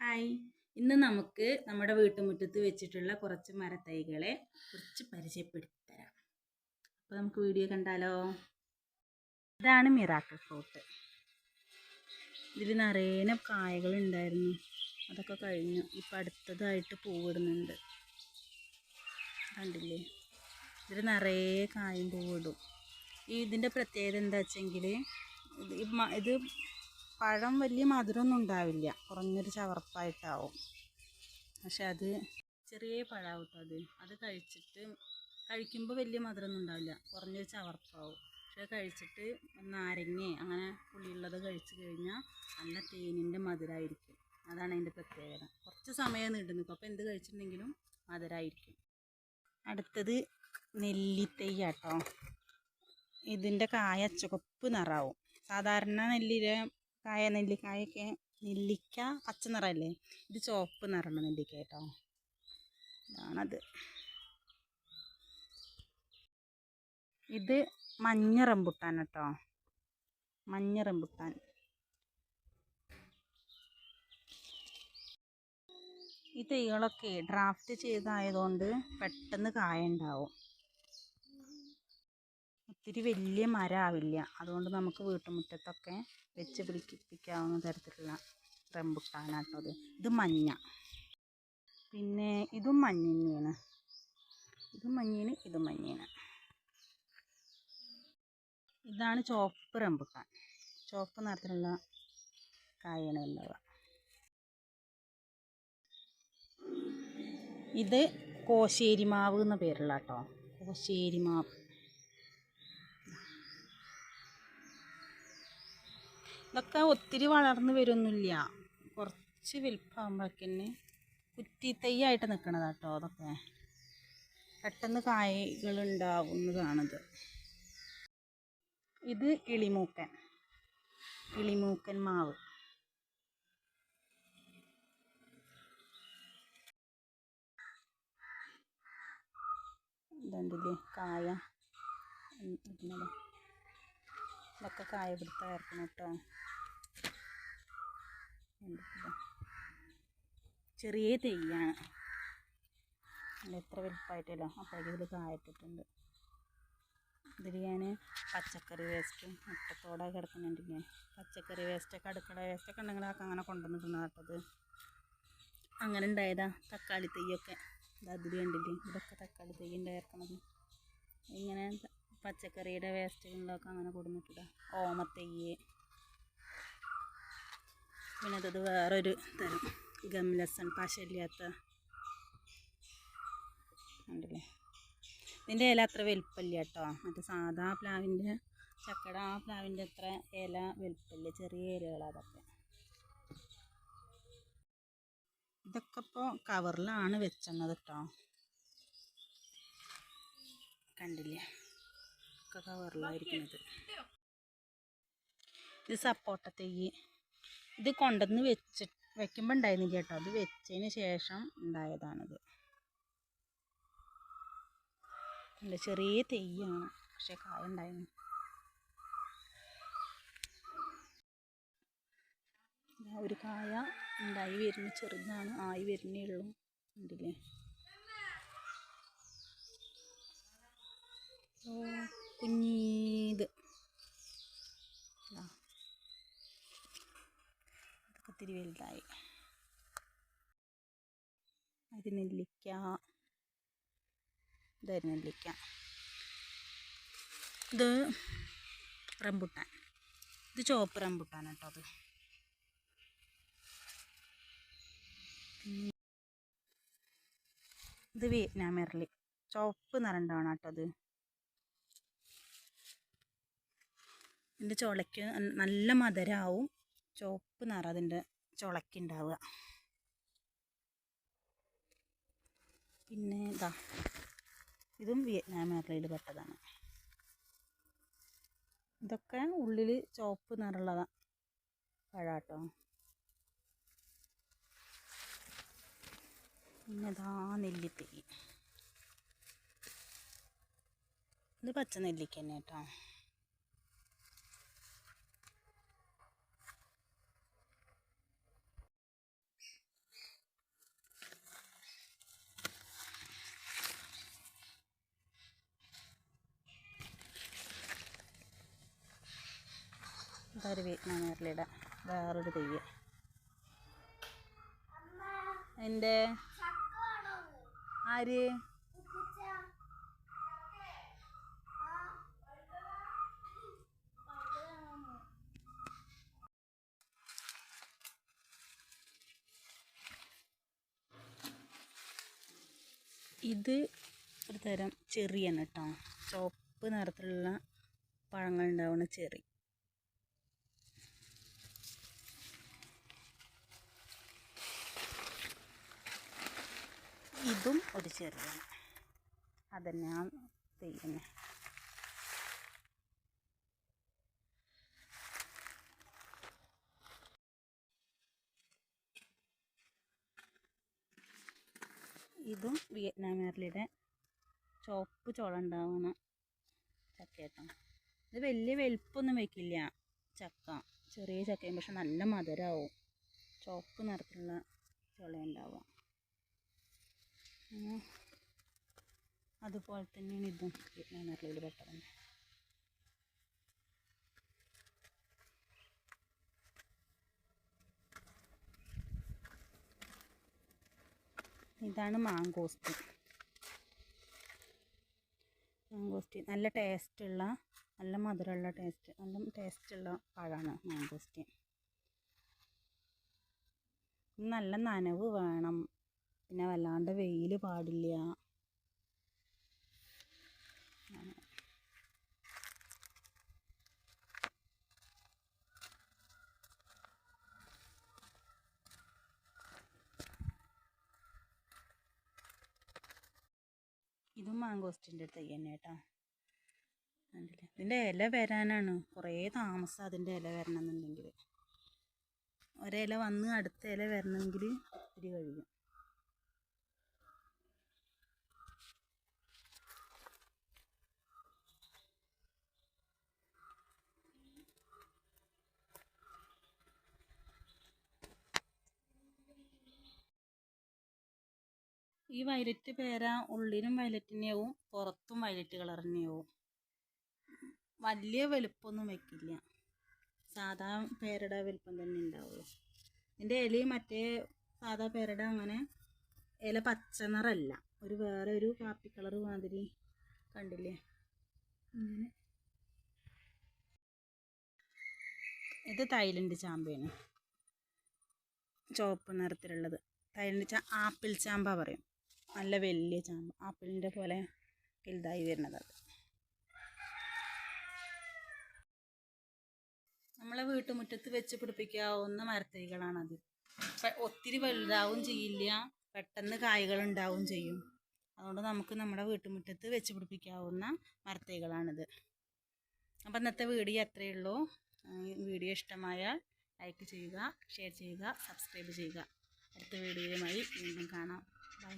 Hi. ഇന്ന് നമുക്ക് നമ്മുടെ വീട്ടുമുറ്റത്ത് വെച്ചിട്ടുള്ള കുറച്ച് മരത്തൈകളെ കുറിച്ച് പരിചയപ്പെടുത്തി തരാം അപ്പോൾ നമുക്ക് വീഡിയോ കണ്ടാലോ? ഇതാണ് മിറാക്കിൾ ഫ്രൂട്ട്. ഇതിൽ നിറയെ കായകൾ ഉണ്ടായിരുന്നു അതൊക്കെ കഴിഞ്ഞു. ഇപ്പം അടുത്തതായിട്ട് പൂവിടുന്നുണ്ട്. കണ്ടില്ലേ? ഇതിൽ നിറയെ കായും പൂവിടും. ഈ ഇതിന്റെ പ്രത്യേകത എന്താ വെച്ചെങ്കിൽ ഇത് പഴം വലിയ മധുരമൊന്നും ഉണ്ടാവില്ല. കുറഞ്ഞൊരു ചവർപ്പായിട്ടാവും. പക്ഷെ അത് ചെറിയ പഴമാവും ട്ടോ അത്. അത് കഴിച്ചിട്ട് കഴിക്കുമ്പോൾ വലിയ മധുരമൊന്നും ഉണ്ടാവില്ല. കുറഞ്ഞൊരു ചവർപ്പാവും. പക്ഷെ കഴിച്ചിട്ട് നാരങ്ങ അങ്ങനെ പുളിയുള്ളത് കഴിച്ചു കഴിഞ്ഞാൽ നല്ല തേനിന്റെ മധുരമായിരിക്കും അതാണ് അതിന്റെ പ്രത്യേകത. കുറച്ച് സമയം നീണ്ടു നിൽക്കും. അപ്പോൾ എന്ത് കഴിച്ചിട്ടുണ്ടെങ്കിലും മധുരമായിരിക്കും അടുത്തത് നെല്ലിത്തയ്യാട്ടോ. ഇതിന്റെ കായ ചുവപ്പ് നിറാവും. സാധാരണ നെല്ലിര കായ നെല്ലിക്കായൊക്കെ നെല്ലിക്ക പച്ച നിറമല്ലേ ഇത് ചുവപ്പ് നിറമാണ് നെല്ലിക്ക കേട്ടോ. ഇതാണത്. ഇത് മഞ്ഞ റംബുട്ടാൻ കേട്ടോ. മഞ്ഞ റംബുട്ടാൻ. ഈ തൈകളൊക്കെ ഡ്രാഫ്റ്റ് ചെയ്തായതുകൊണ്ട് പെട്ടെന്ന് കായ ഉണ്ടാവും. ഒത്തിരി വലിയ മരമാവില്ല അതുകൊണ്ട് നമുക്ക് വീട്ടുമുറ്റത്തൊക്കെ വെച്ച് പിടിപ്പിക്കാവുന്ന തരത്തിലുള്ള റംബുട്ടാനാട്ടോ അത്. ഇത് മഞ്ഞ. പിന്നെ ഇതും മഞ്ഞ തന്നെയാണ് ഇതും മഞ്ഞീന് ഇതും മഞ്ഞയാണ് ഇതാണ് ചുവപ്പ് റംബുട്ടാൻ. ചുവപ്പ് നിറത്തിലുള്ള കായാണ് ഉണ്ടാവുക ഇത് കോശേരി മാവ് എന്ന പേരുള്ള കേട്ടോ കോശേരി മാവ് ഇതൊക്കെ ഒത്തിരി വളർന്ന് വരുമൊന്നുമില്ല കുറച്ച് വലുപ്പാകുമ്പോഴേക്കന്നെ കുറ്റി തൈയായിട്ട് നിൽക്കണതാ കേട്ടോ അതൊക്കെ. പെട്ടെന്ന് കായകൾ ഉണ്ടാവുന്നതാണിത് ഇത് ഇളിമൂക്കൻ ഇളിമൂക്കൻ മാവ്. ഇതുണ്ടല്ലേ കായ. ഇതൊക്കെ കായ പിടുത്തമായിരിക്കണം കേട്ടോ. ചെറിയ തെയ്യാണ്. എത്ര വലുപ്പമായിട്ടല്ലോ. അപ്പോഴേക്കും ഇതിൽ കായ ഇട്ടിട്ടുണ്ട്. ഇതിൽ ഞാൻ പച്ചക്കറി വേസ്റ്റും മുട്ടത്തോടെ കിടക്കുന്നുണ്ട് ഞാൻ പച്ചക്കറി വേസ്റ്റൊക്കെ അടുക്കള വേസ്റ്റൊക്കെ ഉണ്ടെങ്കിൽ അതൊക്കെ അങ്ങനെ കൊണ്ടുവന്നിട്ടുണ്ട് കേട്ടത് അങ്ങനെ ഉണ്ടായതാ തക്കാളി തെയ്യൊക്കെ. ഇത് അതിൽ കണ്ടില്ലേ? ഇതൊക്കെ തക്കാളി തെയ്യ ഉണ്ടായിരിക്കണത്. ഇങ്ങനെ പച്ചക്കറിയുടെ വേസ്റ്റുകളിലൊക്കെ അങ്ങനെ കൊടുന്നിട്ടില്ല ഓമത്തെയ്യ്. പിന്നെ ഇത് വേറൊരു തരം. ഗംലസൺ പശയില്ലാത്ത ഉണ്ടല്ലേ ഇതിന്റെ ഇല അത്ര വലുപ്പമില്ല കേട്ടോ. മറ്റേ സാധാ പ്ലാവിന്റെ ചക്കട ആ പ്ലാവിന്റെ അത്ര ഇല വലുപ്പമില്ല ചെറിയ ഇലകളാണ് അതൊക്കെ. ഇതൊക്കെ ഇപ്പോൾ കവറിലാണ് വെച്ചത് കേട്ടോ. കണ്ടില്ലേ? ഒക്കെ കവറിലായിരിക്കുന്നത്. ഇത് സപ്പോട്ട ഇത് കൊണ്ടുവന്ന് വെച്ച് വെക്കുമ്പോൾ ഉണ്ടായിരുന്നില്ല കേട്ടോ. അത് വെച്ചതിന് ശേഷം ഉണ്ടായതാണിത്. ചെറിയ തെയ്യാണ് പക്ഷെ കായ ഉണ്ടായിരുന്നു. ഒരു കായ ഉണ്ടായി വരുന്ന. ചെറുതാണ്. ആയി വരുന്നേ ഉള്ളൂ. ഉണ്ടല്ലേ ഓ. കുഞ്ഞീത്. ദാ. ഇതൊക്കെ ഇത്തിരി വലുതായി. അത് നെല്ലിക്ക. ഇതായിരുന്നു നെല്ലിക്ക. ഇത് റംബുട്ടാൻ. ഇത് ചുവപ്പ് റംബുട്ടാൻ കേട്ടോ അത്. ഇത് വിയറ്റ്നാം മെറലി ചുവപ്പ് നിറണ്ടാണ് കേട്ടോ അത്. ഇതിന്റെ ചുളയ്ക്ക് നല്ല മധുരമാവും ചുവപ്പ് നിറ അതിന്റെ ചുളയ്ക്കുണ്ടാവുക പിന്നെ ഇതാ ഇതും വിയറ്റ്നാം മേഖലയിൽ പെട്ടതാണ്. ഇതൊക്കെ ഉള്ളിൽ ചുവപ്പ് നിറമുള്ളതാണ് പഴാട്ടോ. പിന്നെ ഇതാ നെല്ലിത്തൈ. ഇത് പച്ച നെല്ലിക്ക തന്നെ കേട്ടോ ഒരു വിയറ്റ്നാമേറിലിട വേറൊരു തെയ്യ്. എന്റെ ആര്? ഇത് ഒരു തരം ചെറിയാണ് കേട്ടോ. ചുവപ്പ് നിറത്തിലുള്ള പഴങ്ങൾ ഉണ്ടാവുന്ന ചെറി. ഇതും ഒരു ചെറിയാണ് അതന്നെ ചെയ്യുന്നത് ഇതും വിയറ്റ്നാമേറിയുടെ ചോപ്പ് ചോള ഉണ്ടാവുന്ന ചക്കയാട്ടോ. ഇത് വലിയ വലുപ്പൊന്നും വെക്കില്ല. ചക്ക ചെറിയ ചക്കയും പക്ഷെ നല്ല മധുരമാവും ചോപ്പ് നിറത്തിലുള്ള ചോള ഉണ്ടാവുക. അതുപോലെ തന്നെയാണ് ഇതും. വിയറ്റ്നാമേറിയിൽ പെട്ടത് ഇതാണ് മാങ്കോസ്റ്റ് മാങ്കോസ്റ്റ് നല്ല ടേസ്റ്റുള്ള നല്ല മധുരമുള്ള ടേസ്റ്റ് നല്ല ടേസ്റ്റുള്ള പഴമാണ് മാങ്കോസ്റ്റ് നല്ല നനവ് വേണം. പിന്നെ വല്ലാണ്ട് വെയിൽ പാടില്ല. ഇതും മാങ്കോസ്റ്റിന്റെ തൈ തന്നെ കേട്ടോ. കണ്ടില്ലേ? ഇതിന്റെ ഇല വരാനാണ്. കുറേ താമസം അതിന്റെ ഇല വരണമെന്നുണ്ടെങ്കിൽ ഒരില വന്ന് അടുത്ത ഇല വരണമെങ്കിൽ ഒത്തിരി കഴിയും. ഈ വയലറ്റ് പേര ഉള്ളിലും വയലറ്റ് തന്നെയാവും പുറത്തും വയലറ്റ് കളർ തന്നെയാവും. വലിയ വലുപ്പമൊന്നും വെക്കില്ല. സാധാ പേരയുടെ വലുപ്പം തന്നെ ഉണ്ടാവുള്ളൂ. ഇതിന്റെ ഇലയും മറ്റേ സാധാ പേരയുടെ അങ്ങനെ ഇല പച്ച നിറല്ല ഒരു വേറെ ഒരു കാപ്പി കളർ മാതിരി കണ്ടില്ലേ? ഇങ്ങനെ. ഇത് തൈലൻഡ് ചാമ്പയാണ്. ചുവപ്പ് നിറത്തിലുള്ളത്. തൈലൻഡ് ചാ ആപ്പിൾ ചാമ്പ പറയും. നല്ല വലിയ ചാമ്പ ആപ്പിളിന്റെ പോലെ വലുതായി വരുന്നത് അത്. നമ്മളെ വീട്ടുമുറ്റത്ത് വെച്ച് പിടിപ്പിക്കാവുന്ന മരത്തൈകളാണത് ഒത്തിരി വലുതാവും ചെയ്യില്ല പെട്ടെന്ന് കായ്കൾ ഉണ്ടാവും ചെയ്യും. അതുകൊണ്ട് നമുക്ക് നമ്മുടെ വീട്ടുമുറ്റത്ത് വെച്ച് പിടിപ്പിക്കാവുന്ന മരത്തൈകളാണിത് അപ്പം ഇന്നത്തെ വീഡിയോ അത്രയേ ഉള്ളൂ. വീഡിയോ ഇഷ്ടമായാൽ ലൈക്ക് ചെയ്യുക ഷെയർ ചെയ്യുക സബ്സ്ക്രൈബ് ചെയ്യുക. അടുത്ത വീഡിയോയുമായി വീണ്ടും കാണാം. ബൈ.